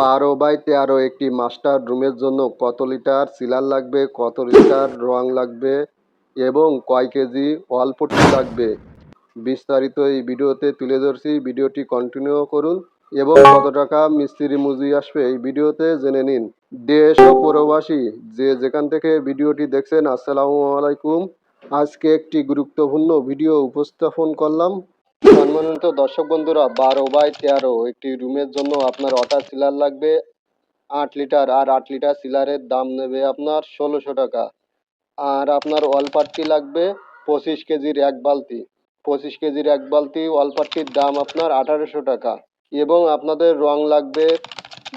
বারো বাই তেরো একটি মাস্টার রুমের জন্য কত লিটার সিলার লাগবে, কত লিটার রং লাগবে এবং কয় কেজি ওয়ালপট্টি লাগবে? বিস্তারিত এই ভিডিওতে তুলে ধরছি। ভিডিওটি কন্টিনিউ করুন এবং কত টাকা মিস্ত্রি মজুরি আসবে এই ভিডিওতে জেনে নিন। দেশ ও প্রবাসী যে যেখান থেকে ভিডিওটি দেখছেন, আসসালামু আলাইকুম। আজকে একটি গুরুত্বপূর্ণ ভিডিও উপস্থাপন করলাম। সম্মানিত দর্শক বন্ধুরা, বারো বাই তেরো একটি রুমের জন্য আপনার ওয়াটার সিলার লাগবে। আট লিটার আর আট লিটার সিলারের দাম নেবে আপনার ষোলোশো টাকা। আর আপনার ওয়ালপাট্টি লাগবে পঁচিশ কেজির এক বালতি। পঁচিশ কেজির এক বালতি ওয়ালপাট্টির দাম আপনার আঠারোশো টাকা। এবং আপনাদের রং লাগবে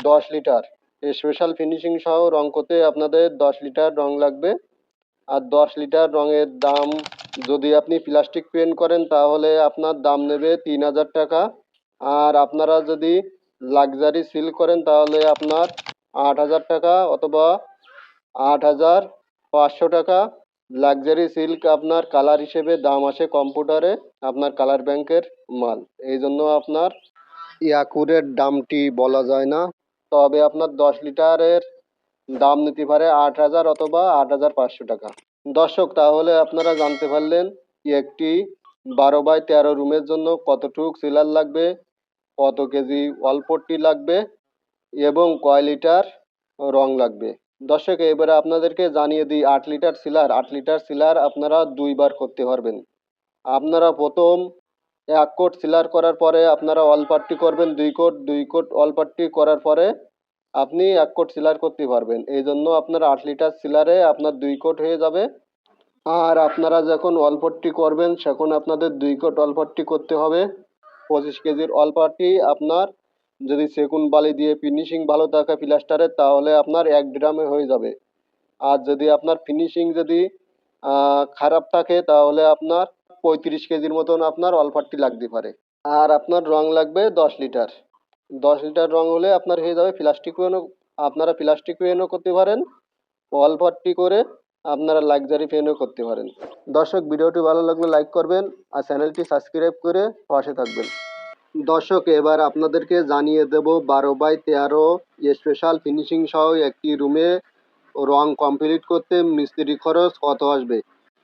দশ লিটার। স্পেশাল ফিনিশিং সহ রং করতে আপনাদের দশ লিটার রং লাগবে। আর দশ লিটার রঙের দাম যদি আপনি প্লাস্টিক পেন্ট করেন, তাহলে আপনার দাম নেবে তিন হাজার টাকা। আর আপনারা যদি লাক্সারি সিল করেন, তাহলে আপনার আট হাজার টাকা অথবা আট হাজার পাঁচশো টাকা। লাক্সারি সিল্ক আপনার কালার হিসেবে দাম আসে কম্পিউটারে, আপনার কালার ব্যাংকের মাল। এই জন্য আপনার ইয়াকুরের দামটি বলা যায় না। তবে আপনার দশ লিটারের দাম নিতে পারে আট হাজার অথবা আট হাজার পাঁচশো টাকা। দর্শক, তাহলে আপনারা জানতে পারলেন একটি বারো বাই তেরো রুমের জন্য কতটুক সিলার লাগবে, কত কেজি অল্পট্টি লাগবে এবং কয় লিটার রং লাগবে। দর্শক, এবারে আপনাদেরকে জানিয়ে দিই, আট লিটার সিলার, আট লিটার সিলার আপনারা দুইবার করতে পারবেন। আপনারা প্রথম এক কোট সিলার করার পরে আপনারা অল্পাট্টি করবেন দুই কোট দুই কোট অল্পাট্টি করার পরে আপনি এক কোট সিলার করতে পারবেন। এই জন্য আপনার আট লিটার সিলারে আপনার দুই কোট হয়ে যাবে। আর আপনারা যখন অল্পট্টি করবেন তখন আপনাদের দুই কোট অল্পট্টি করতে হবে। পঁচিশ কেজির অল্পট্টি আপনার যদি সেগুন বালি দিয়ে ফিনিশিং ভালো থাকে প্লাস্টারের তাহলে আপনার এক ড্রামে হয়ে যাবে। আর যদি আপনার ফিনিশিং যদি খারাপ থাকে, তাহলে আপনার পঁয়ত্রিশ কেজির মতন আপনার অল্পাট্টি লাগতে পারে। আর আপনার রং লাগবে দশ লিটার। দশ লিটার রং হলে আপনার হয়ে যাবে প্লাস্টিক পেনও আপনারা প্লাস্টিক পেনও করতে পারেন অল্পাট্টি করে আপনারা লাক্সারি পেনও করতে পারেন। দর্শক, ভিডিওটি ভালো লাগলে লাইক করবেন আর চ্যানেলটি সাবস্ক্রাইব করে পাশে থাকবেন। দর্শক, এবার আপনাদেরকে জানিয়ে দেব, বারো বাই তেরো স্পেশাল ফিনিশিং সহ একটি রুমে রং কমপ্লিট করতে মিস্ত্রি খরচ কত আসবে?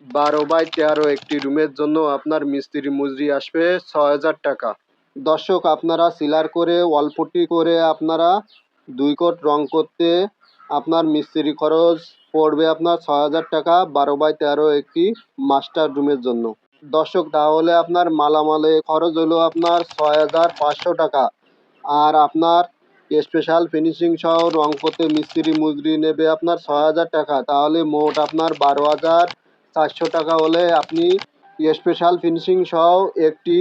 বারো বাই তেরো একটি রুমের জন্য আপনার মিস্ত্রি মজুরি আসবে ছ হাজার টাকা। দর্শক, আপনারা সিলার করে অল্পটি করে আপনারা দুই কোট রং করতে আপনার মিস্ত্রি খরচ পড়বে আপনার ছ হাজার টাকা, বারো বাই তেরো একটি মাস্টার রুমের জন্য। দর্শক, তাহলে আপনার মালামালে খরচ হলো আপনার ছয় হাজার পাঁচশো টাকা। আর আপনার স্পেশাল ফিনিশিং সহ রং করতে মিস্ত্রি মজুরি নেবে আপনার ছয় হাজার টাকা। তাহলে মোট আপনার বারো হাজার চারশো টাকা হলে আপনি স্পেশাল ফিনিশিং সহ একটি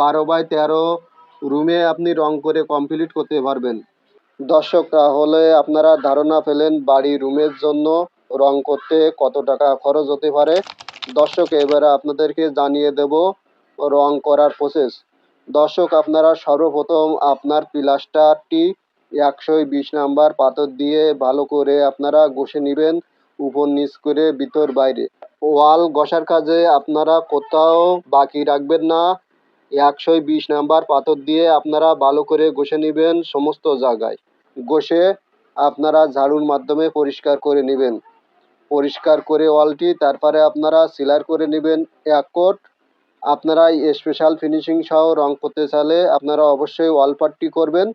বারো বাই তেরো রুমে আপনি রং করে কমপ্লিট করতে পারবেন। দর্শক, তাহলে আপনারা ধারণা পেলেন বাড়ি রুমের জন্য রং করতে কত টাকা খরচ হতে পারে। দর্শক, এবারে আপনাদেরকে জানিয়ে দেব রং করার প্রসেস দর্শক, আপনারা সর্বপ্রথম আপনার প্লাস্টারটি একশো বিশ নাম্বার পাথর দিয়ে ভালো করে আপনারা ঘষে নেবেন, উপর নিচ করে ভিতর বাইরে। ওয়াল ঘষার কাজে আপনারা কোথাও বাকি রাখবেন না। একশো বিশ নাম্বার পাথর দিয়ে আপনারা ভালো করে ঘষে নেবেন সমস্ত জায়গায়। ঘষে আপনারা ঝাড়ুর মাধ্যমে পরিষ্কার করে নেবেন। পরিষ্কার করে ওয়ালটি তারপরে আপনারা সিলার করে নেবেন এক কোট। আপনারা স্পেশাল ফিনিশিং সহ রং করতে চাইলে আপনারা অবশ্যই ওয়ালপাট্টি করবেন।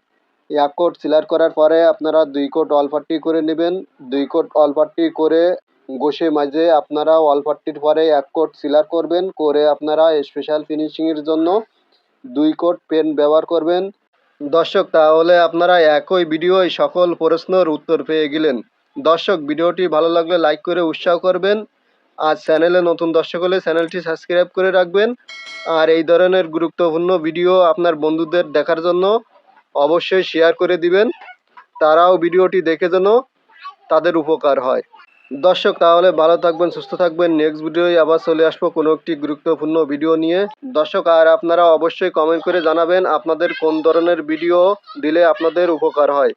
এক কোট সিলার করার পরে আপনারা দুই কোট ওয়ালপাট্টি করে নেবেন। দুই কোট ওয়ালপাট্টি করে ঘষে মাঝে আপনারা ওয়ালপাট্টির পরে এক কোট সিলার করবেন, করে আপনারা স্পেশাল ফিনিশিংয়ের জন্য দুই কোট পেন ব্যবহার করবেন। দর্শক, তাহলে আপনারা একই ভিডিওয় সকল প্রশ্নের উত্তর পেয়ে গেলেন। দর্শক, ভিডিওটি ভালো লাগলে লাইক করে উৎসাহ করবেন। আর চ্যানেলে নতুন দর্শক হলে চ্যানেলটি সাবস্ক্রাইব করে রাখবেন। আর এই ধরনের গুরুত্বপূর্ণ ভিডিও আপনার বন্ধুদের দেখার জন্য অবশ্যই শেয়ার করে দিবেন। তারাও ভিডিওটি দেখে যেন তাদের উপকার হয়। দর্শক, তাহলে ভালো থাকবেন, সুস্থ থাকবেন। নেক্সট ভিডিওয় আবার চলে আসব কোনো একটি গুরুত্বপূর্ণ ভিডিও নিয়ে। দর্শক, আর আপনারা অবশ্যই কমেন্ট করে জানাবেন আপনাদের কোন ধরনের ভিডিও দিলে আপনাদের উপকার হয়।